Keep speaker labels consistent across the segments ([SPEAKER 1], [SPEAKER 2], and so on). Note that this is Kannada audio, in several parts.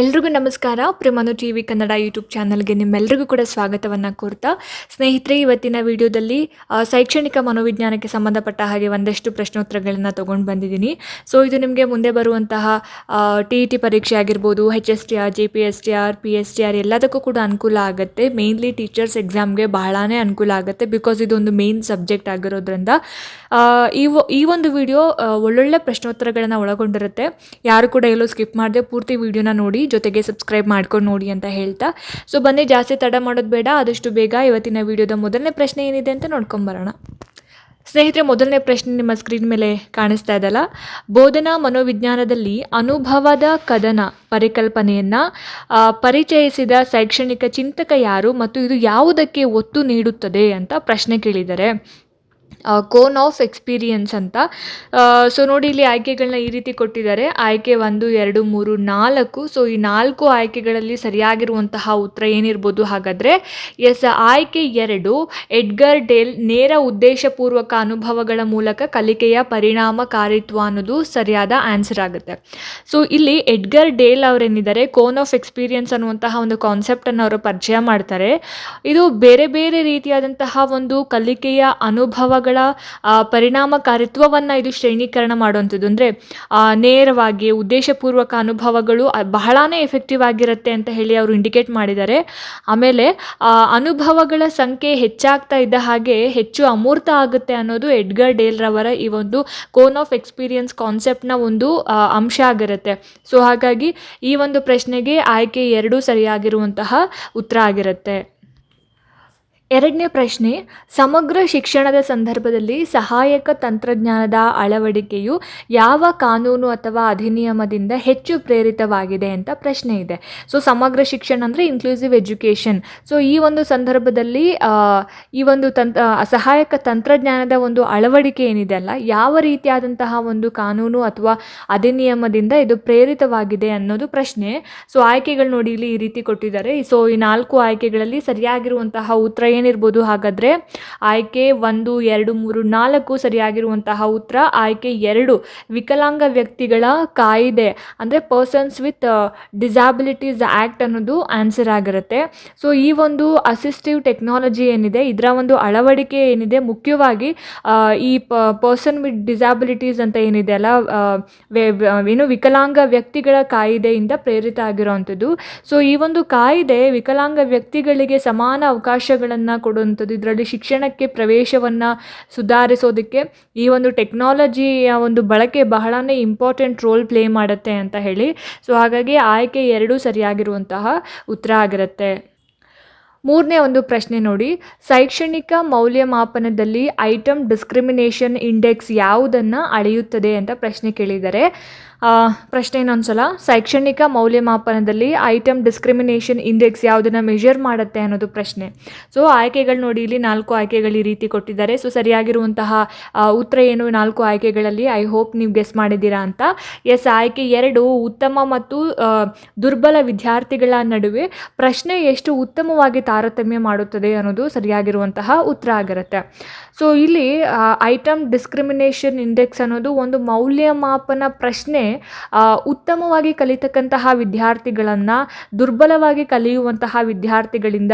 [SPEAKER 1] ಎಲ್ರಿಗೂ ನಮಸ್ಕಾರ. ಪ್ರೇಮನು ಟಿ ವಿ ಕನ್ನಡ ಯೂಟ್ಯೂಬ್ ಚಾನಲ್ಗೆ ನಿಮ್ಮೆಲ್ಲರಿಗೂ ಕೂಡ ಸ್ವಾಗತವನ್ನು ಕೋರ್ತಾ. ಸ್ನೇಹಿತರೆ, ಇವತ್ತಿನ ವಿಡಿಯೋದಲ್ಲಿ ಶೈಕ್ಷಣಿಕ ಮನೋವಿಜ್ಞಾನಕ್ಕೆ ಸಂಬಂಧಪಟ್ಟ ಹಾಗೆ ಒಂದಷ್ಟು ಪ್ರಶ್ನೋತ್ತರಗಳನ್ನು ತೊಗೊಂಡು ಬಂದಿದ್ದೀನಿ. ಸೊ, ಇದು ನಿಮಗೆ ಮುಂದೆ ಬರುವಂತಹ ಟಿ ಇ ಟಿ ಪರೀಕ್ಷೆ ಆಗಿರ್ಬೋದು H S T R J P S T R P S T R ಎಲ್ಲದಕ್ಕೂ ಕೂಡ ಅನುಕೂಲ ಆಗುತ್ತೆ. ಮೇನ್ಲಿ ಟೀಚರ್ಸ್ ಎಕ್ಸಾಮ್ಗೆ ಬಹಳನೇ ಅನುಕೂಲ ಆಗುತ್ತೆ ಬಿಕಾಸ್ ಇದೊಂದು ಮೇನ್ ಸಬ್ಜೆಕ್ಟ್ ಆಗಿರೋದ್ರಿಂದ. ಈ ಈ ಒಂದು ವಿಡಿಯೋ ಒಳ್ಳೊಳ್ಳೆ ಪ್ರಶ್ನೋತ್ತರಗಳನ್ನು ಒಳಗೊಂಡಿರುತ್ತೆ. ಯಾರು ಕೂಡ ಎಲ್ಲೋ ಸ್ಕಿಪ್ ಮಾಡದೆ ಪೂರ್ತಿ ವಿಡಿಯೋನ ನೋಡಿ. ಜೊತೆಗೆ ಸಬ್ಸ್ಕ್ರೈಬ್ ಮಾಡ್ಕೊಂಡು ನೋಡಿ ಅಂತ ಹೇಳ್ತಾ. ಸೊ ಬನ್ನಿ, ಜಾಸ್ತಿ ತಡ ಮಾಡೋದು ಬೇಡ, ಆದಷ್ಟು ಬೇಗ ಇವತ್ತಿನ ವಿಡಿಯೋದ ಮೊದಲನೇ ಪ್ರಶ್ನೆ ಏನಿದೆ ಅಂತ ನೋಡ್ಕೊಂಬರೋಣ ಸ್ನೇಹಿತರೆ, ಮೊದಲನೇ ಪ್ರಶ್ನೆ ನಿಮ್ಮ ಸ್ಕ್ರೀನ್ ಮೇಲೆ ಕಾಣಿಸ್ತಾ ಇದಲ್ಲ. ಬೋಧನಾ ಮನೋವಿಜ್ಞಾನದಲ್ಲಿ ಅನುಭವದ ಕದನ ಪರಿಕಲ್ಪನೆಯನ್ನು ಪರಿಚಯಿಸಿದ ಶೈಕ್ಷಣಿಕ ಚಿಂತಕ ಯಾರು ಮತ್ತು ಇದು ಯಾವುದಕ್ಕೆ ಒತ್ತು ನೀಡುತ್ತದೆ ಅಂತ ಪ್ರಶ್ನೆ ಕೇಳಿದ್ದಾರೆ. ಕೋನ್ ಆಫ್ ಎಕ್ಸ್ಪೀರಿಯನ್ಸ್ ಅಂತ. ಸೊ ನೋಡಿ ಇಲ್ಲಿ ಆಯ್ಕೆಗಳನ್ನ ಈ ರೀತಿ ಕೊಟ್ಟಿದ್ದಾರೆ. ಆಯ್ಕೆ ಒಂದು, ಎರಡು, ಮೂರು, ನಾಲ್ಕು. ಸೊ ಈ ನಾಲ್ಕು ಆಯ್ಕೆಗಳಲ್ಲಿ ಸರಿಯಾಗಿರುವಂತಹ ಉತ್ತರ ಏನಿರ್ಬೋದು ಹಾಗಾದರೆ ಎಸ್ ಆಯ್ಕೆ ಎರಡು, ಎಡ್ಗರ್ ಡೇಲ್ ನೇರ ಉದ್ದೇಶಪೂರ್ವಕ ಅನುಭವಗಳ ಮೂಲಕ ಕಲಿಕೆಯ ಪರಿಣಾಮಕಾರಿತ್ವ ಅನ್ನೋದು ಸರಿಯಾದ ಆನ್ಸರ್ ಆಗುತ್ತೆ. ಸೊ ಇಲ್ಲಿ ಎಡ್ಗರ್ ಡೇಲ್ ಅವರೇನಿದ್ದಾರೆ ಕೋನ್ ಆಫ್ ಎಕ್ಸ್ಪೀರಿಯನ್ಸ್ ಅನ್ನುವಂತಹ ಒಂದು ಕಾನ್ಸೆಪ್ಟನ್ನು ಅವರು ಪರಿಚಯ ಮಾಡ್ತಾರೆ. ಇದು ಬೇರೆ ಬೇರೆ ರೀತಿಯಾದಂತಹ ಒಂದು ಕಲಿಕೆಯ ಅನುಭವಗಳ ಆ, ಪರಿಣಾಮಕಾರಿತ್ವವನ್ನು ಇದು ಶ್ರೇಣೀಕರಣ ಮಾಡುವಂಥದ್ದು. ಅಂದರೆ ನೇರವಾಗಿ ಉದ್ದೇಶಪೂರ್ವಕ ಅನುಭವಗಳು ಬಹಳಾ ಎಫೆಕ್ಟಿವ್ ಆಗಿರುತ್ತೆ ಅಂತ ಹೇಳಿ ಅವರು ಇಂಡಿಕೇಟ್ ಮಾಡಿದ್ದಾರೆ. ಆಮೇಲೆ ಅನುಭವಗಳ ಸಂಖ್ಯೆ ಹೆಚ್ಚಾಗ್ತಾ ಇದ್ದ ಹಾಗೆ ಹೆಚ್ಚು ಅಮೂರ್ತ ಆಗುತ್ತೆ ಅನ್ನೋದು ಎಡ್ಗರ್ ಡೇಲ್ ರವರ ಈ ಒಂದು ಕೋನ್ ಆಫ್ ಎಕ್ಸ್ಪೀರಿಯನ್ಸ್ ಕಾನ್ಸೆಪ್ಟ್ನ ಒಂದು ಅಂಶ ಆಗಿರುತ್ತೆ. ಸೊ ಹಾಗಾಗಿ ಈ ಒಂದು ಪ್ರಶ್ನೆಗೆ ಆಯ್ಕೆ ಎರಡೂ ಸರಿಯಾಗಿರುವಂತಹ ಉತ್ತರ ಆಗಿರುತ್ತೆ. ಎರಡನೇ ಪ್ರಶ್ನೆ, ಸಮಗ್ರ ಶಿಕ್ಷಣದ ಸಂದರ್ಭದಲ್ಲಿ ಸಹಾಯಕ ತಂತ್ರಜ್ಞಾನದ ಅಳವಡಿಕೆಯು ಯಾವ ಕಾನೂನು ಅಥವಾ ಅಧಿನಿಯಮದಿಂದ ಹೆಚ್ಚು ಪ್ರೇರಿತವಾಗಿದೆ ಅಂತ ಪ್ರಶ್ನೆ ಇದೆ. ಸೊ ಸಮಗ್ರ ಶಿಕ್ಷಣ ಅಂದರೆ ಇನ್ಕ್ಲೂಸಿವ್ ಎಜುಕೇಷನ್ ಸೊ ಈ ಒಂದು ಸಂದರ್ಭದಲ್ಲಿ ಈ ಒಂದು ತಂತ್ರ ಸಹಾಯಕ ತಂತ್ರಜ್ಞಾನದ ಒಂದು ಅಳವಡಿಕೆ ಏನಿದೆ ಅಲ್ಲ, ಯಾವ ರೀತಿಯಾದಂತಹ ಒಂದು ಕಾನೂನು ಅಥವಾ ಅಧಿನಿಯಮದಿಂದ ಇದು ಪ್ರೇರಿತವಾಗಿದೆ ಅನ್ನೋದು ಪ್ರಶ್ನೆ. ಸೊ ಆಯ್ಕೆಗಳು ನೋಡಿ ಇಲ್ಲಿ ಈ ರೀತಿ ಕೊಟ್ಟಿದ್ದಾರೆ. ಸೊ ಈ ನಾಲ್ಕು ಆಯ್ಕೆಗಳಲ್ಲಿ ಸರಿಯಾಗಿರುವಂತಹ ಉತ್ತರ ಏನಿರ್ಬೋದು ಹಾಗಾದರೆ ಆಯ್ಕೆ ಒಂದು, ಎರಡು, ಮೂರು, ನಾಲ್ಕು ಸರಿಯಾಗಿರುವಂತಹ ಉತ್ತರ ಆಯ್ಕೆ ಎರಡು. ವಿಕಲಾಂಗ ವ್ಯಕ್ತಿಗಳ ಕಾಯಿದೆ. ಅಂದರೆ ಪರ್ಸನ್ಸ್ ವಿತ್ ಡಿಸಾಬಿಲಿಟೀಸ್ ಆ್ಯಕ್ಟ್ ಅನ್ನೋದು ಆನ್ಸರ್ ಆಗಿರುತ್ತೆ. ಸೊ ಈ ಒಂದು ಅಸಿಸ್ಟಿವ್ ಟೆಕ್ನಾಲಜಿ ಏನಿದೆ, ಇದರ ಒಂದು ಅಳವಡಿಕೆ ಏನಿದೆ, ಮುಖ್ಯವಾಗಿ ಈ ಪರ್ಸನ್ ವಿತ್ ಡಿಸಾಬಿಲಿಟೀಸ್ ಅಂತ ಏನಿದೆ ಅಲ್ಲ ಏನು ವಿಕಲಾಂಗ ವ್ಯಕ್ತಿಗಳ ಕಾಯಿದೆಯಿಂದ ಪ್ರೇರಿತ ಆಗಿರೋವಂಥದ್ದು. ಸೊ ಈ ಒಂದು ಕಾಯಿದೆ ವಿಕಲಾಂಗ ವ್ಯಕ್ತಿಗಳಿಗೆ ಸಮಾನ ಅವಕಾಶಗಳನ್ನು ಕೊಡುವಂಥದ್ದು, ಇದರಲ್ಲಿ ಶಿಕ್ಷಣಕ್ಕೆ ಪ್ರವೇಶವನ್ನು ಸುಧಾರಿಸೋದಕ್ಕೆ ಈ ಒಂದು ಟೆಕ್ನಾಲಜಿಯ ಒಂದು ಬಳಕೆ ಬಹಳನೇ ಇಂಪಾರ್ಟೆಂಟ್ ರೋಲ್ ಪ್ಲೇ ಮಾಡುತ್ತೆ ಅಂತ ಹೇಳಿ. ಸೊ ಹಾಗಾಗಿ ಆಯ್ಕೆ ಎರಡೂ ಸರಿಯಾಗಿರುವಂತಹ ಉತ್ತರ ಆಗಿರುತ್ತೆ. ಮೂರನೇ ಒಂದು ಪ್ರಶ್ನೆ ನೋಡಿ. ಶೈಕ್ಷಣಿಕ ಮೌಲ್ಯಮಾಪನದಲ್ಲಿ ಐಟಮ್ ಡಿಸ್ಕ್ರಿಮಿನೇಷನ್ ಇಂಡೆಕ್ಸ್ ಯಾವುದನ್ನು ಅಳೆಯುತ್ತದೆ ಅಂತ ಪ್ರಶ್ನೆ ಕೇಳಿದ್ದಾರೆ ಪ್ರಶ್ನೆ ಇನ್ನೊಂದ್ಸಲ. ಶೈಕ್ಷಣಿಕ ಮೌಲ್ಯಮಾಪನದಲ್ಲಿ ಐಟಮ್ ಡಿಸ್ಕ್ರಿಮಿನೇಷನ್ ಇಂಡೆಕ್ಸ್ ಯಾವುದನ್ನು ಮೆಷರ್ ಮಾಡುತ್ತೆ ಅನ್ನೋದು ಪ್ರಶ್ನೆ. ಸೊ ಆಯ್ಕೆಗಳು ನೋಡಿ, ಇಲ್ಲಿ ನಾಲ್ಕು ಆಯ್ಕೆಗಳು ಈ ರೀತಿ ಕೊಟ್ಟಿದ್ದಾರೆ. ಸೊ ಸರಿಯಾಗಿರುವಂತಹ ಉತ್ತರ ಏನು? ನಾಲ್ಕು ಆಯ್ಕೆಗಳಲ್ಲಿ ಐ ಹೋಪ್ ನೀವು ಗೆಸ್ ಮಾಡಿದ್ದೀರಾ ಅಂತ. ಎಸ್, ಆಯ್ಕೆ ಎರಡು, ಉತ್ತಮ ಮತ್ತು ದುರ್ಬಲ ವಿದ್ಯಾರ್ಥಿಗಳ ನಡುವೆ ಪ್ರಶ್ನೆ ಎಷ್ಟು ಉತ್ತಮವಾಗಿ ತಾರತಮ್ಯ ಮಾಡುತ್ತದೆ ಅನ್ನೋದು ಸರಿಯಾಗಿರುವಂತಹ ಉತ್ತರ ಆಗಿರುತ್ತೆ. ಸೊ ಇಲ್ಲಿ ಐಟಮ್ ಡಿಸ್ಕ್ರಿಮಿನೇಷನ್ ಇಂಡೆಕ್ಸ್ ಅನ್ನೋದು ಒಂದು ಮೌಲ್ಯಮಾಪನ ಪ್ರಶ್ನೆ ಉತ್ತಮವಾಗಿ ಕಲಿತಕ್ಕಂತಹ ವಿದ್ಯಾರ್ಥಿಗಳನ್ನು ದುರ್ಬಲವಾಗಿ ಕಲಿಯುವಂತಹ ವಿದ್ಯಾರ್ಥಿಗಳಿಂದ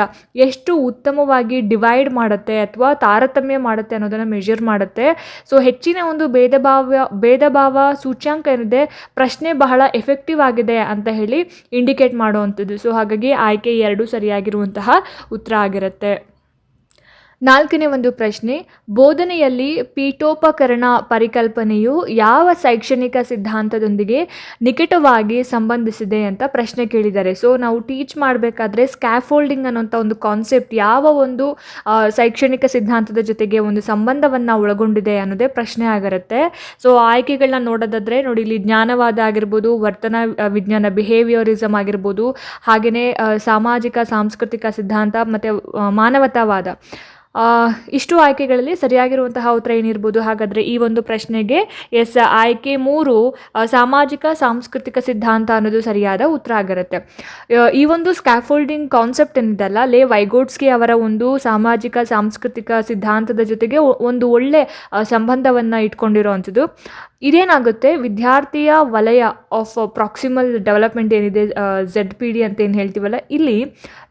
[SPEAKER 1] ಎಷ್ಟು ಉತ್ತಮವಾಗಿ ಡಿವೈಡ್ ಮಾಡುತ್ತೆ ಅಥವಾ ತಾರತಮ್ಯ ಮಾಡುತ್ತೆ ಅನ್ನೋದನ್ನು ಮೆಷರ್ ಮಾಡುತ್ತೆ. ಸೊ ಹೆಚ್ಚಿನ ಒಂದು ಭೇದ ಭಾವ ಭೇದ ಭಾವ ಸೂಚ್ಯಾಂಕ ಏನಿದೆ, ಪ್ರಶ್ನೆ ಬಹಳ ಎಫೆಕ್ಟಿವ್ ಆಗಿದೆ ಅಂತ ಹೇಳಿ ಇಂಡಿಕೇಟ್ ಮಾಡುವಂಥದ್ದು. ಸೊ ಹಾಗಾಗಿ ಆಯ್ಕೆ ಎರಡು ಸರಿಯಾಗಿರುವಂತಹ ಉತ್ತರ ಆಗಿರುತ್ತೆ. ನಾಲ್ಕನೇ ಒಂದು ಪ್ರಶ್ನೆ, ಬೋಧನೆಯಲ್ಲಿ ಪೀಠೋಪಕರಣ ಪರಿಕಲ್ಪನೆಯು ಯಾವ ಶೈಕ್ಷಣಿಕ ಸಿದ್ಧಾಂತದೊಂದಿಗೆ ನಿಕಟವಾಗಿ ಸಂಬಂಧಿಸಿದೆ ಅಂತ ಪ್ರಶ್ನೆ ಕೇಳಿದ್ದಾರೆ. ಸೊ ನಾವು ಟೀಚ್ ಮಾಡಬೇಕಾದ್ರೆ ಸ್ಕ್ಯಾಫೋಲ್ಡಿಂಗ್ ಅನ್ನೋಂಥ ಒಂದು ಕಾನ್ಸೆಪ್ಟ್ ಯಾವ ಒಂದು ಶೈಕ್ಷಣಿಕ ಸಿದ್ಧಾಂತದ ಜೊತೆಗೆ ಒಂದು ಸಂಬಂಧವನ್ನು ಒಳಗೊಂಡಿದೆ ಅನ್ನೋದೇ ಪ್ರಶ್ನೆ ಆಗಿರುತ್ತೆ. ಸೊ ಆಯ್ಕೆಗಳನ್ನ ನೋಡೋದಾದರೆ ನೋಡಿ, ಇಲ್ಲಿ ಜ್ಞಾನವಾದ ಆಗಿರ್ಬೋದು, ವರ್ತನ ವಿಜ್ಞಾನ ಬಿಹೇವಿಯರಿಸಮ್ ಆಗಿರ್ಬೋದು ಹಾಗೆಯೇ ಸಾಮಾಜಿಕ, ಸಾಂಸ್ಕೃತಿಕ ಸಿದ್ಧಾಂತ, ಮತ್ತು ಮಾನವತಾವಾದ. ಇಷ್ಟು ಆಯ್ಕೆಗಳಲ್ಲಿ ಸರಿಯಾಗಿರುವಂತಹ ಉತ್ತರ ಏನಿರ್ಬೋದು? ಹಾಗಾದರೆ ಈ ಒಂದು ಪ್ರಶ್ನೆಗೆ ಎಸ್, ಆಯ್ಕೆ ಮೂರು ಸಾಮಾಜಿಕ, ಸಾಂಸ್ಕೃತಿಕ ಸಿದ್ಧಾಂತ ಅನ್ನೋದು ಸರಿಯಾದ ಉತ್ತರ ಆಗಿರುತ್ತೆ. ಈ ಒಂದು ಸ್ಕ್ಯಾಫೋಲ್ಡಿಂಗ್ ಕಾನ್ಸೆಪ್ಟ್ ಏನಿದೆಲ್ಲ ಲೇ ವೈಗೋಡ್ಸ್ಕಿ ಅವರ ಒಂದು ಸಾಮಾಜಿಕ, ಸಾಂಸ್ಕೃತಿಕ ಸಿದ್ಧಾಂತದ ಜೊತೆಗೆ ಒಂದು ಒಳ್ಳೆ ಸಂಬಂಧವನ್ನು ಇಟ್ಕೊಂಡಿರೋವಂಥದ್ದು ಇದೇನಾಗುತ್ತೆ? ವಿದ್ಯಾರ್ಥಿಯ ವಲಯ ಆಫ್ ಪ್ರಾಕ್ಸಿಮಲ್ ಡೆವಲಪ್ಮೆಂಟ್ ಏನಿದೆ ಝೆಡ್ ಪಿ ಡಿ ಅಂತ ಏನು ಹೇಳ್ತೀವಲ್ಲ, ಇಲ್ಲಿ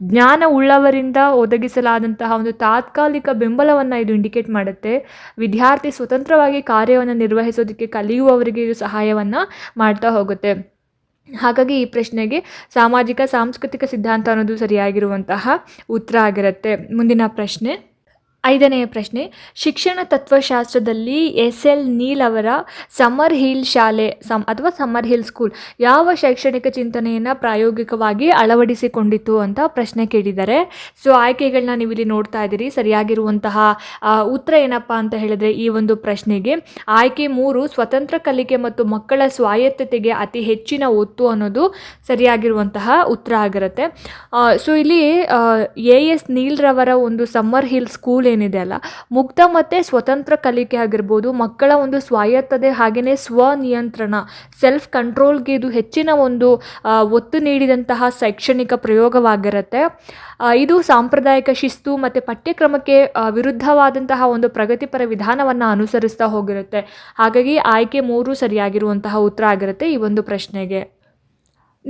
[SPEAKER 1] ಜ್ಞಾನ ಉಳ್ಳವರಿಂದ ಒದಗಿಸಲಾದಂತಹ ಒಂದು ತಾತ್ಕಾಲಿಕ ಬೆಂಬಲವನ್ನು ಇದು ಇಂಡಿಕೇಟ್ ಮಾಡುತ್ತೆ. ವಿದ್ಯಾರ್ಥಿ ಸ್ವತಂತ್ರವಾಗಿ ಕಾರ್ಯವನ್ನು ನಿರ್ವಹಿಸೋದಕ್ಕೆ ಕಲಿಯುವವರಿಗೆ ಇದು ಸಹಾಯವನ್ನು ಮಾಡ್ತಾ ಹೋಗುತ್ತೆ. ಹಾಗಾಗಿ ಈ ಪ್ರಶ್ನೆಗೆ ಸಾಮಾಜಿಕ, ಸಾಂಸ್ಕೃತಿಕ ಸಿದ್ಧಾಂತ ಅನ್ನೋದು ಸರಿಯಾಗಿರುವಂತಹ ಉತ್ತರ ಆಗಿರುತ್ತೆ. ಮುಂದಿನ ಪ್ರಶ್ನೆ. ಐದನೆಯ ಪ್ರಶ್ನೆ, ಶಿಕ್ಷಣ ತತ್ವಶಾಸ್ತ್ರದಲ್ಲಿ ಎಸ್ ಎಲ್ ನೀಲ್ ಅವರ ಸಮ್ಮರ್ ಹಿಲ್ ಶಾಲೆ, ಸಮ್ ಅಥವಾ ಸಮ್ಮರ್ ಹಿಲ್ ಸ್ಕೂಲ್ ಯಾವ ಶೈಕ್ಷಣಿಕ ಚಿಂತನೆಯನ್ನು ಪ್ರಾಯೋಗಿಕವಾಗಿ ಅಳವಡಿಸಿಕೊಂಡಿತು ಅಂತ ಪ್ರಶ್ನೆ ಕೇಳಿದ್ದಾರೆ ಸೊ ಆಯ್ಕೆಗಳನ್ನ ನೀವು ಇಲ್ಲಿ ನೋಡ್ತಾ ಇದ್ದೀರಿ, ಸರಿಯಾಗಿರುವಂತಹ ಉತ್ತರ ಏನಪ್ಪ ಅಂತ ಹೇಳಿದ್ರೆ ಈ ಒಂದು ಪ್ರಶ್ನೆಗೆ, ಆಯ್ಕೆ ಮೂರು, ಸ್ವತಂತ್ರ ಕಲಿಕೆ ಮತ್ತು ಮಕ್ಕಳ ಸ್ವಾಯತ್ತತೆಗೆ ಅತಿ ಹೆಚ್ಚಿನ ಒತ್ತು ಅನ್ನೋದು ಸರಿಯಾಗಿರುವಂತಹ ಉತ್ತರ ಆಗಿರುತ್ತೆ. ಸೊ ಇಲ್ಲಿ ಎ ಎಸ್ ನೀಲ್ರವರ ಒಂದು ಸಮ್ಮರ್ ಹಿಲ್ ಸ್ಕೂಲ್ ಏನಿದೆ ಅಲ್ಲ? ಮುಕ್ತ ಮತ್ತು ಸ್ವತಂತ್ರ ಕಲಿಕೆ ಆಗಿರ್ಬೋದು, ಮಕ್ಕಳ ಒಂದು ಸ್ವಾಯತ್ತತೆ ಹಾಗೆಯೇ ಸ್ವನಿಯಂತ್ರಣ ಸೆಲ್ಫ್ ಕಂಟ್ರೋಲ್ಗೆ ಇದು ಹೆಚ್ಚಿನ ಒಂದು ಒತ್ತು ನೀಡಿದಂತಹ ಶೈಕ್ಷಣಿಕ ಪ್ರಯೋಗವಾಗಿರುತ್ತೆ. ಇದು ಸಾಂಪ್ರದಾಯಿಕ ಶಿಸ್ತು ಮತ್ತು ಪಠ್ಯಕ್ರಮಕ್ಕೆ ವಿರುದ್ಧವಾದಂತಹ ಒಂದು ಪ್ರಗತಿಪರ ವಿಧಾನವನ್ನು ಅನುಸರಿಸ್ತಾ ಹೋಗಿರುತ್ತೆ. ಹಾಗಾಗಿ ಆಯ್ಕೆ ಮೂರು ಸರಿಯಾಗಿರುವಂತಹ ಉತ್ತರ ಆಗಿರುತ್ತೆ ಈ ಒಂದು ಪ್ರಶ್ನೆಗೆ.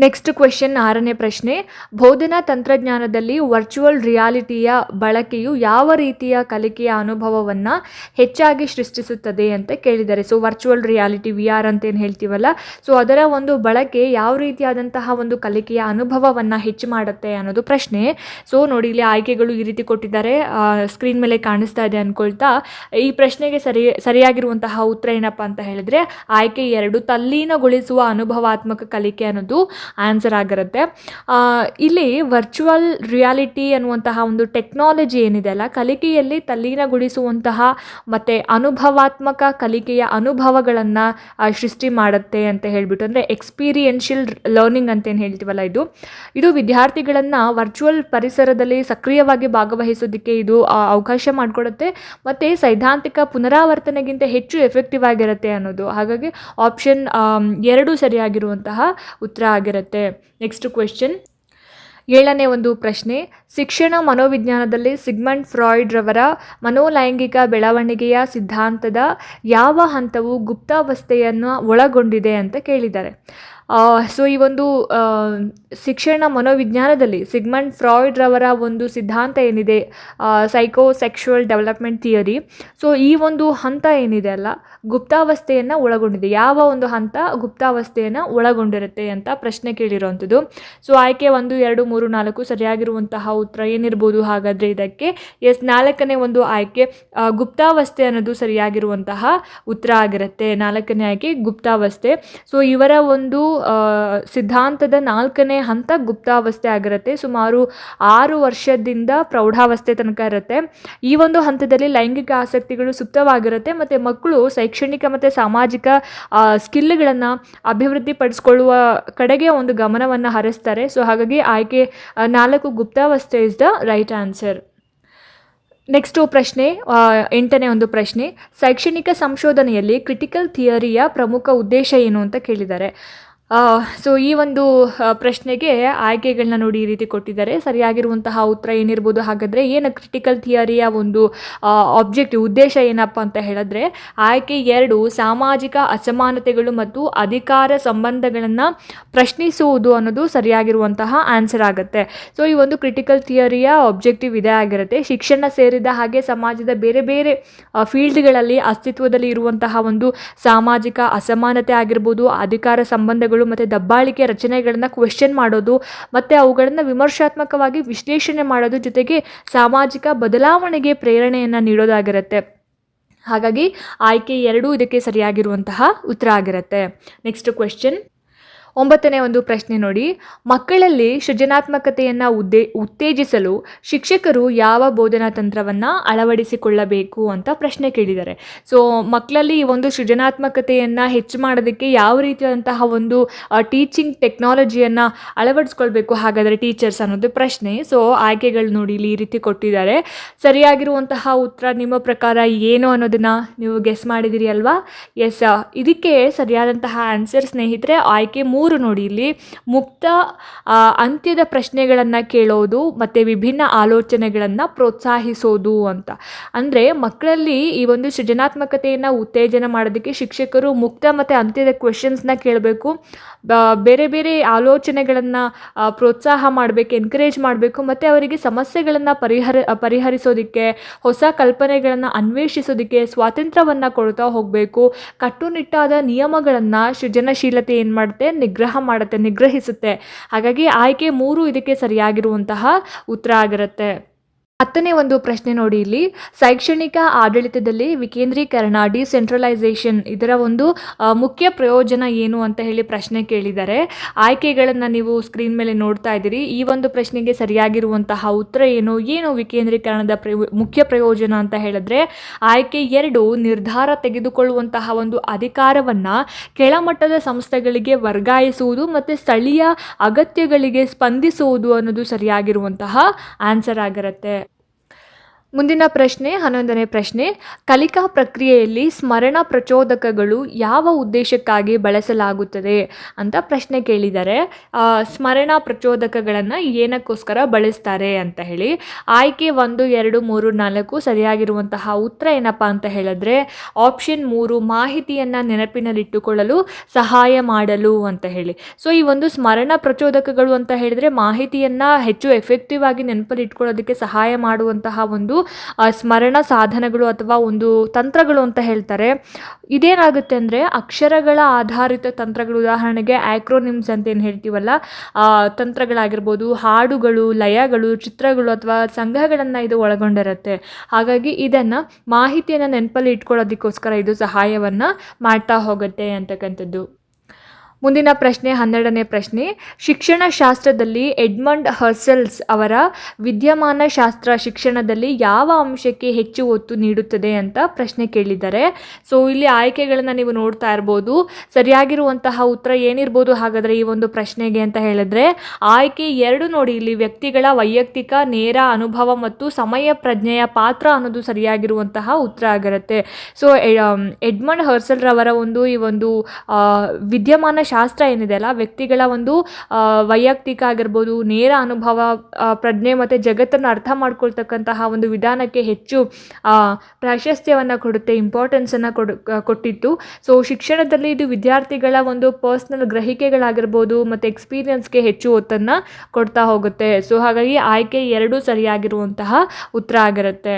[SPEAKER 1] ನೆಕ್ಸ್ಟ್ ಕ್ವೆಶನ್ ಆರನೇ ಪ್ರಶ್ನೆ. ಬೋಧನಾ ತಂತ್ರಜ್ಞಾನದಲ್ಲಿ ವರ್ಚುವಲ್ ರಿಯಾಲಿಟಿಯ ಬಳಕೆಯು ಯಾವ ರೀತಿಯ ಕಲಿಕೆಯ ಅನುಭವವನ್ನು ಹೆಚ್ಚಾಗಿ ಸೃಷ್ಟಿಸುತ್ತದೆ ಅಂತ ಕೇಳಿದ್ದಾರೆ. So virtual reality V R ಅಂತ ಏನು ಹೇಳ್ತೀವಲ್ಲ? ಸೊ ಅದರ ಒಂದು ಬಳಕೆ ಯಾವ ರೀತಿಯಾದಂತಹ ಒಂದು ಕಲಿಕೆಯ ಅನುಭವವನ್ನು ಹೆಚ್ಚು ಮಾಡುತ್ತೆ ಅನ್ನೋದು ಪ್ರಶ್ನೆ. ಸೊ ನೋಡಿ, ಇಲ್ಲಿ ಆಯ್ಕೆಗಳು ಈ ರೀತಿ ಕೊಟ್ಟಿದ್ದಾರೆ. ಸ್ಕ್ರೀನ್ ಮೇಲೆ ಕಾಣಿಸ್ತಾ ಇದೆ ಅಂದ್ಕೊಳ್ತಾ ಈ ಪ್ರಶ್ನೆಗೆ ಸರಿ, ಸರಿಯಾಗಿರುವಂತಹ ಉತ್ತರ ಏನಪ್ಪ ಅಂತ ಹೇಳಿದ್ರೆ, ಆಯ್ಕೆ ಎರಡು, ತಲ್ಲೀನಗೊಳಿಸುವ ಅನುಭವಾತ್ಮಕ ಕಲಿಕೆ ಅನ್ನೋದು. ಆನ್ಸರ್ ಆಗಿರುತ್ತೆ. ಇಲ್ಲಿ ವರ್ಚುವಲ್ ರಿಯಾಲಿಟಿ ಅನ್ನುವಂತಹ ಒಂದು ಟೆಕ್ನಾಲಜಿ ಏನಿದೆ ಅಲ್ಲ, ಕಲಿಕೆಯಲ್ಲಿ ತಲ್ಲೀನಗೊಳಿಸುವಂತಹ ಮತ್ತು ಅನುಭವಾತ್ಮಕ ಕಲಿಕೆಯ ಅನುಭವಗಳನ್ನು ಸೃಷ್ಟಿ ಮಾಡುತ್ತೆ ಅಂತ ಹೇಳಿಬಿಟ್ಟು, ಅಂದರೆ ಎಕ್ಸ್ಪೀರಿಯನ್ಷಿಯಲ್ ಲರ್ನಿಂಗ್ ಅಂತೇನು ಹೇಳ್ತೀವಲ್ಲ ಇದು. ಇದು ವಿದ್ಯಾರ್ಥಿಗಳನ್ನು ವರ್ಚುವಲ್ ಪರಿಸರದಲ್ಲಿ ಸಕ್ರಿಯವಾಗಿ ಭಾಗವಹಿಸೋದಕ್ಕೆ ಇದು ಅವಕಾಶ ಮಾಡಿಕೊಡುತ್ತೆ. ಮತ್ತು ಸೈದ್ಧಾಂತಿಕ ಪುನರಾವರ್ತನೆಗಿಂತ ಹೆಚ್ಚು ಎಫೆಕ್ಟಿವ್ ಆಗಿರುತ್ತೆ ಅನ್ನೋದು. ಹಾಗಾಗಿ ಆಪ್ಷನ್ ಎರಡು ಸರಿಯಾಗಿರುವಂತಹ ಉತ್ತರ ಆಗಿರುತ್ತೆ. ನೆಕ್ಸ್ಟ್ ಕ್ವೆಶನ್ ಏಳನೇ ಒಂದು ಪ್ರಶ್ನೆ. ಶಿಕ್ಷಣ ಮನೋವಿಜ್ಞಾನದಲ್ಲಿ ಸಿಗ್ಮಂಡ್ ಫ್ರಾಯ್ಡ್ ರವರ ಮನೋಲೈಂಗಿಕ ಬೆಳವಣಿಗೆಯ ಸಿದ್ಧಾಂತದ ಯಾವ ಹಂತವು ಗುಪ್ತಾವಸ್ಥೆಯನ್ನು ಒಳಗೊಂಡಿದೆ ಅಂತ ಕೇಳಿದ್ದಾರೆ. ಸೊ ಈ ಒಂದು ಶಿಕ್ಷಣ ಮನೋವಿಜ್ಞಾನದಲ್ಲಿ ಸಿಗ್ಮಂಡ್ ಫ್ರಾಯ್ಡ್ರವರ ಒಂದು ಸಿದ್ಧಾಂತ ಏನಿದೆ psychosexual development theory so ಈ ಒಂದು ಹಂತ ಏನಿದೆ ಅಲ್ಲ, ಗುಪ್ತಾವಸ್ಥೆಯನ್ನು ಒಳಗೊಂಡಿದೆ. ಯಾವ ಒಂದು ಹಂತ ಗುಪ್ತಾವಸ್ಥೆಯನ್ನು ಒಳಗೊಂಡಿರುತ್ತೆ ಅಂತ ಪ್ರಶ್ನೆ ಕೇಳಿರುವಂಥದ್ದು. ಸೊ ಆಯ್ಕೆ ಒಂದು, ಎರಡು, ಮೂರು, ನಾಲ್ಕು ಸರಿಯಾಗಿರುವಂತಹ ಉತ್ತರ ಏನಿರ್ಬೋದು ಹಾಗಾದರೆ ಇದಕ್ಕೆ? ಎಸ್, ನಾಲ್ಕನೇ ಒಂದು ಆಯ್ಕೆ ಗುಪ್ತಾವಸ್ಥೆ ಅನ್ನೋದು ಸರಿಯಾಗಿರುವಂತಹ ಉತ್ತರ ಆಗಿರುತ್ತೆ. ನಾಲ್ಕನೇ ಆಯ್ಕೆ, ಗುಪ್ತಾವಸ್ಥೆ. ಸೊ ಇವರ ಒಂದು ಸಿದ್ಧಾಂತದ ನಾಲ್ಕನೇ ಹಂತ ಗುಪ್ತಾವಸ್ಥೆ ಆಗಿರುತ್ತೆ. ಸುಮಾರು ಆರು ವರ್ಷದಿಂದ ಪ್ರೌಢಾವಸ್ಥೆ ತನಕ ಇರುತ್ತೆ. ಈ ಒಂದು ಹಂತದಲ್ಲಿ ಲೈಂಗಿಕ ಆಸಕ್ತಿಗಳು ಸುಪ್ತವಾಗಿರುತ್ತೆ ಮತ್ತು ಮಕ್ಕಳು ಶೈಕ್ಷಣಿಕ ಮತ್ತು ಸಾಮಾಜಿಕ ಸ್ಕಿಲ್ಗಳನ್ನು ಅಭಿವೃದ್ಧಿಪಡಿಸ್ಕೊಳ್ಳುವ ಕಡೆಗೆ ಒಂದು ಗಮನವನ್ನು ಹರಿಸ್ತಾರೆ. ಸೊ, ಹಾಗಾಗಿ ಆಯ್ಕೆ ನಾಲ್ಕು ಗುಪ್ತಾವಸ್ಥೆ is the right answer next ಪ್ರಶ್ನೆ ಎಂಟನೇ ಒಂದು ಪ್ರಶ್ನೆ. ಶೈಕ್ಷಣಿಕ ಸಂಶೋಧನೆಯಲ್ಲಿ ಕ್ರಿಟಿಕಲ್ ಥಿಯರಿಯ ಪ್ರಮುಖ ಉದ್ದೇಶ ಏನು ಅಂತ ಕೇಳಿದ್ದಾರೆ. ಸೊ ಈ ಒಂದು ಪ್ರಶ್ನೆಗೆ ಆಯ್ಕೆಗಳನ್ನ ನೋಡಿ ಈ ರೀತಿ ಕೊಟ್ಟಿದ್ದಾರೆ. ಸರಿಯಾಗಿರುವಂತಹ ಉತ್ತರ ಏನಿರ್ಬೋದು? ಹಾಗಾದರೆ ಏನು ಕ್ರಿಟಿಕಲ್ ಥಿಯರಿಯ ಒಂದು ಆಬ್ಜೆಕ್ಟಿವ್ ಉದ್ದೇಶ ಏನಪ್ಪ ಅಂತ ಹೇಳಿದ್ರೆ, ಆಯ್ಕೆ ಎರಡು ಸಾಮಾಜಿಕ ಅಸಮಾನತೆಗಳು ಮತ್ತು ಅಧಿಕಾರ ಸಂಬಂಧಗಳನ್ನು ಪ್ರಶ್ನಿಸುವುದು ಅನ್ನೋದು ಸರಿಯಾಗಿರುವಂತಹ ಆನ್ಸರ್ ಆಗುತ್ತೆ. ಸೊ ಈ ಒಂದು ಕ್ರಿಟಿಕಲ್ ಥಿಯರಿಯ ಆಬ್ಜೆಕ್ಟಿವ್ ಇದೇ ಆಗಿರುತ್ತೆ. ಶಿಕ್ಷಣ ಸೇರಿದ ಹಾಗೆ ಸಮಾಜದ ಬೇರೆ ಬೇರೆ ಫೀಲ್ಡ್ಗಳಲ್ಲಿ ಅಸ್ತಿತ್ವದಲ್ಲಿ ಇರುವಂತಹ ಒಂದು ಸಾಮಾಜಿಕ ಅಸಮಾನತೆ ಆಗಿರ್ಬೋದು, ಅಧಿಕಾರ ಸಂಬಂಧಗಳು ಮತ್ತು ದಬ್ಬಾಳಿಕೆ ರಚನೆಗಳನ್ನು ಕ್ವೆಶ್ಚನ್ ಮಾಡೋದು ಮತ್ತು ಅವುಗಳನ್ನು ವಿಮರ್ಶಾತ್ಮಕವಾಗಿ ವಿಶ್ಲೇಷಣೆ ಮಾಡೋದು ಜೊತೆಗೆ ಸಾಮಾಜಿಕ ಬದಲಾವಣೆಗೆ ಪ್ರೇರಣೆಯನ್ನು ನೀಡೋದಾಗಿರುತ್ತೆ. ಹಾಗಾಗಿ ಆಯ್ಕೆ ಎರಡೂ ಇದಕ್ಕೆ ಸರಿಯಾಗಿರುವಂತಹ ಉತ್ತರ ಆಗಿರುತ್ತೆ. ನೆಕ್ಸ್ಟ್ ಕ್ವೆಶ್ಚನ್ ಒಂಬತ್ತನೇ ಒಂದು ಪ್ರಶ್ನೆ ನೋಡಿ. ಮಕ್ಕಳಲ್ಲಿ ಸೃಜನಾತ್ಮಕತೆಯನ್ನು ಉದ್ದೇ, ಉತ್ತೇಜಿಸಲು ಶಿಕ್ಷಕರು ಯಾವ ಬೋಧನಾ ತಂತ್ರವನ್ನು ಅಳವಡಿಸಿಕೊಳ್ಳಬೇಕು ಅಂತ ಪ್ರಶ್ನೆ ಕೇಳಿದ್ದಾರೆ. ಸೊ ಮಕ್ಕಳಲ್ಲಿ ಈ ಒಂದು ಸೃಜನಾತ್ಮಕತೆಯನ್ನು ಹೆಚ್ಚು ಮಾಡೋದಕ್ಕೆ ಯಾವ ರೀತಿಯಾದಂತಹ ಒಂದು ಟೀಚಿಂಗ್ ಟೆಕ್ನಾಲಜಿಯನ್ನು ಅಳವಡಿಸ್ಕೊಳ್ಬೇಕು ಹಾಗಾದರೆ ಟೀಚರ್ಸ್ ಅನ್ನೋದು ಪ್ರಶ್ನೆ. ಸೊ ಆಯ್ಕೆಗಳು ನೋಡಿ ಇಲ್ಲಿ ಈ ರೀತಿ ಕೊಟ್ಟಿದ್ದಾರೆ. ಸರಿಯಾಗಿರುವಂತಹ ಉತ್ತರ ನಿಮ್ಮ ಪ್ರಕಾರ ಏನು ಅನ್ನೋದನ್ನು ನೀವು ಗೆಸ್ ಮಾಡಿದಿರಿ ಅಲ್ವಾ? ಎಸ್ ಇದಕ್ಕೆ ಸರಿಯಾದಂತಹ ಆನ್ಸರ್ ಸ್ನೇಹಿತರೆ, ಆಯ್ಕೆ ಮೂರು ಮೂರು ನೋಡಿ ಇಲ್ಲಿ. ಮುಕ್ತ ಅಂತ್ಯದ ಪ್ರಶ್ನೆಗಳನ್ನು ಕೇಳೋದು, ಮತ್ತು ವಿಭಿನ್ನ ಆಲೋಚನೆಗಳನ್ನು ಪ್ರೋತ್ಸಾಹಿಸೋದು ಅಂತ. ಅಂದರೆ ಮಕ್ಕಳಲ್ಲಿ ಈ ಒಂದು ಸೃಜನಾತ್ಮಕತೆಯನ್ನು ಉತ್ತೇಜನ ಮಾಡೋದಕ್ಕೆ ಶಿಕ್ಷಕರು ಮುಕ್ತ ಮತ್ತು ಅಂತ್ಯದ ಕ್ವೆಶನ್ಸ್ನ ಕೇಳಬೇಕು. ಬೇರೆ ಬೇರೆ ಆಲೋಚನೆಗಳನ್ನು ಪ್ರೋತ್ಸಾಹ ಮಾಡಬೇಕು ಎನ್ಕರೇಜ್ ಮಾಡಬೇಕು, ಮತ್ತು ಅವರಿಗೆ ಸಮಸ್ಯೆಗಳನ್ನು ಪರಿಹರ, ಪರಿಹರಿಸೋದಕ್ಕೆ, ಹೊಸ ಕಲ್ಪನೆಗಳನ್ನು ಅನ್ವೇಷಿಸೋದಕ್ಕೆ ಸ್ವಾತಂತ್ರ್ಯವನ್ನು ಕೊಡ್ತಾ ಹೋಗಬೇಕು. ಕಟ್ಟುನಿಟ್ಟಾದ ನಿಯಮಗಳನ್ನು ಸೃಜನಶೀಲತೆ ಏನು ಮಾಡುತ್ತೆ ನಿಗ್ರಹ ಮಾಡುತ್ತೆ ನಿಗ್ರಹಿಸುತ್ತೆ. ಹಾಗಾಗಿ ಆಯ್ಕೆ ಮೂರು ಇದಕ್ಕೆ ಸರಿಯಾಗಿರುವಂತಹ ಉತ್ತರ ಆಗಿರುತ್ತೆ. ಹತ್ತನೇ ಒಂದು ಪ್ರಶ್ನೆ ನೋಡಿ ಇಲ್ಲಿ. ಶೈಕ್ಷಣಿಕ ಆಡಳಿತದಲ್ಲಿ ವಿಕೇಂದ್ರೀಕರಣ, ಡಿಸೆಂಟ್ರಲೈಸೇಷನ್ ಇದರ ಒಂದು ಮುಖ್ಯ ಪ್ರಯೋಜನ ಏನು ಅಂತ ಹೇಳಿ ಪ್ರಶ್ನೆ ಕೇಳಿದ್ದಾರೆ. ಆಯ್ಕೆಗಳನ್ನು ನೀವು ಸ್ಕ್ರೀನ್ ಮೇಲೆ ನೋಡ್ತಾ ಇದ್ದೀರಿ. ಈ ಒಂದು ಪ್ರಶ್ನೆಗೆ ಸರಿಯಾಗಿರುವಂತಹ ಉತ್ತರ ಏನು? ಏನು ವಿಕೇಂದ್ರೀಕರಣದ ಮುಖ್ಯ ಪ್ರಯೋಜನ ಅಂತ ಹೇಳಿದ್ರೆ, ಆಯ್ಕೆ ಎರಡು, ನಿರ್ಧಾರ ತೆಗೆದುಕೊಳ್ಳುವಂತಹ ಒಂದು ಅಧಿಕಾರವನ್ನು ಕೆಳಮಟ್ಟದ ಸಂಸ್ಥೆಗಳಿಗೆ ವರ್ಗಾಯಿಸುವುದು ಮತ್ತು ಸ್ಥಳೀಯ ಅಗತ್ಯಗಳಿಗೆ ಸ್ಪಂದಿಸುವುದು ಅನ್ನೋದು ಸರಿಯಾಗಿರುವಂತಹ ಆನ್ಸರ್ ಆಗಿರುತ್ತೆ. ಮುಂದಿನ ಪ್ರಶ್ನೆ, ಹನ್ನೊಂದನೇ ಪ್ರಶ್ನೆ. ಕಲಿಕಾ ಪ್ರಕ್ರಿಯೆಯಲ್ಲಿ ಸ್ಮರಣ ಪ್ರಚೋದಕಗಳು ಯಾವ ಉದ್ದೇಶಕ್ಕಾಗಿ ಬಳಸಲಾಗುತ್ತದೆ ಅಂತ ಪ್ರಶ್ನೆ ಕೇಳಿದ್ದಾರೆ ಸ್ಮರಣ ಪ್ರಚೋದಕಗಳನ್ನು ಏನಕ್ಕೋಸ್ಕರ ಬಳಸ್ತಾರೆ ಅಂತ ಹೇಳಿ. ಆಯ್ಕೆ ಒಂದು, ಎರಡು, ಮೂರು, ನಾಲ್ಕು ಸರಿಯಾಗಿರುವಂತಹ ಉತ್ತರ ಏನಪ್ಪ ಅಂತ ಹೇಳಿದ್ರೆ, ಆಪ್ಷನ್ ಮೂರು, ಮಾಹಿತಿಯನ್ನು ನೆನಪಿನಲ್ಲಿಟ್ಟುಕೊಳ್ಳಲು ಸಹಾಯ ಮಾಡಲು ಅಂತ ಹೇಳಿ. ಸೊ, ಈ ಒಂದು ಸ್ಮರಣ ಪ್ರಚೋದಕಗಳು ಅಂತ ಹೇಳಿದ್ರೆ ಮಾಹಿತಿಯನ್ನು ಹೆಚ್ಚು ಎಫೆಕ್ಟಿವ್ ಆಗಿ ನೆನಪಲ್ಲಿ ಇಟ್ಕೊಳ್ಳೋದಕ್ಕೆ ಸಹಾಯ ಮಾಡುವಂತಹ ಒಂದು ಸ್ಮರಣ ಸಾಧನಗಳು ಅಥವಾ ಒಂದು ತಂತ್ರಗಳು ಅಂತ ಹೇಳ್ತಾರೆ. ಇದೇನಾಗುತ್ತೆ ಅಂದರೆ ಅಕ್ಷರಗಳ ಆಧಾರಿತ ತಂತ್ರಗಳು, ಉದಾಹರಣೆಗೆ ಆಕ್ರೋನಿಮ್ಸ್ ಅಂತ ಏನು ಹೇಳ್ತೀವಲ್ಲ ತಂತ್ರಗಳಾಗಿರ್ಬೋದು, ಹಾಡುಗಳು, ಲಯಗಳು, ಚಿತ್ರಗಳು ಅಥವಾ ಸಂಘಗಳನ್ನು ಇದು ಒಳಗೊಂಡಿರುತ್ತೆ. ಹಾಗಾಗಿ ಇದನ್ನು ಮಾಹಿತಿಯನ್ನು ನೆನಪಲ್ಲಿ ಇಟ್ಕೊಳ್ಳೋದಕ್ಕೋಸ್ಕರ ಇದು ಸಹಾಯವನ್ನು ಮಾಡ್ತಾ ಹೋಗುತ್ತೆ ಅಂತಕ್ಕಂಥದ್ದು. ಮುಂದಿನ ಪ್ರಶ್ನೆ, ಹನ್ನೆರಡನೇ ಪ್ರಶ್ನೆ. ಶಿಕ್ಷಣ ಶಾಸ್ತ್ರದಲ್ಲಿ ಎಡ್ಮಂಡ್ ಹರ್ಸೆಲ್ಸ್ ಅವರ ವಿದ್ಯಮಾನ ಶಾಸ್ತ್ರ ಶಿಕ್ಷಣದಲ್ಲಿ ಯಾವ ಅಂಶಕ್ಕೆ ಹೆಚ್ಚು ಒತ್ತು ನೀಡುತ್ತದೆ ಅಂತ ಪ್ರಶ್ನೆ ಕೇಳಿದ್ದಾರೆ. ಸೊ ಇಲ್ಲಿ ಆಯ್ಕೆಗಳನ್ನು ನೀವು ನೋಡ್ತಾ ಇರ್ಬೋದು. ಸರಿಯಾಗಿರುವಂತಹ ಉತ್ತರ ಏನಿರ್ಬೋದು ಹಾಗಾದರೆ ಈ ಒಂದು ಪ್ರಶ್ನೆಗೆ ಅಂತ ಹೇಳಿದ್ರೆ, ಆಯ್ಕೆ ಎರಡು ನೋಡಿ. ಇಲ್ಲಿ ವ್ಯಕ್ತಿಗಳ ವೈಯಕ್ತಿಕ, ನೇರ ಅನುಭವ ಮತ್ತು ಸಮಯ ಪ್ರಜ್ಞೆಯ ಪಾತ್ರ ಅನ್ನೋದು ಸರಿಯಾಗಿರುವಂತಹ ಉತ್ತರ ಆಗಿರುತ್ತೆ. ಸೊ ಎಡ್ಮಂಡ್ ಹರ್ಸೆಲ್ ರವರ ಒಂದು ಈ ಒಂದು ವಿದ್ಯಮಾನ ಶಾಸ್ತ್ರ ಏನಿದೆ ಅಲ್ಲ, ವ್ಯಕ್ತಿಗಳ ಒಂದು ವೈಯಕ್ತಿಕ ಆಗಿರ್ಬೋದು, ನೇರ ಅನುಭವ ಪ್ರಜ್ಞೆ ಮತ್ತು ಜಗತ್ತನ್ನು ಅರ್ಥ ಮಾಡ್ಕೊಳ್ತಕ್ಕಂತಹ ಒಂದು ವಿಧಾನಕ್ಕೆ ಹೆಚ್ಚು ಪ್ರಾಶಸ್ತ್ಯವನ್ನು ಕೊಡುತ್ತೆ ಇಂಪಾರ್ಟೆನ್ಸನ್ನು ಕೊಡು ಕೊಟ್ಟಿತ್ತು ಸೊ ಶಿಕ್ಷಣದಲ್ಲಿ ಇದು ವಿದ್ಯಾರ್ಥಿಗಳ ಒಂದು ಪರ್ಸ್ನಲ್ ಗ್ರಹಿಕೆಗಳಾಗಿರ್ಬೋದು, ಮತ್ತು ಎಕ್ಸ್ಪೀರಿಯನ್ಸ್ಗೆ ಹೆಚ್ಚು ಒತ್ತನ್ನು ಕೊಡ್ತಾ ಹೋಗುತ್ತೆ. ಸೊ ಹಾಗಾಗಿ ಆಯ್ಕೆ ಎರಡೂ ಸರಿಯಾಗಿರುವಂತಹ ಉತ್ತರ ಆಗಿರುತ್ತೆ.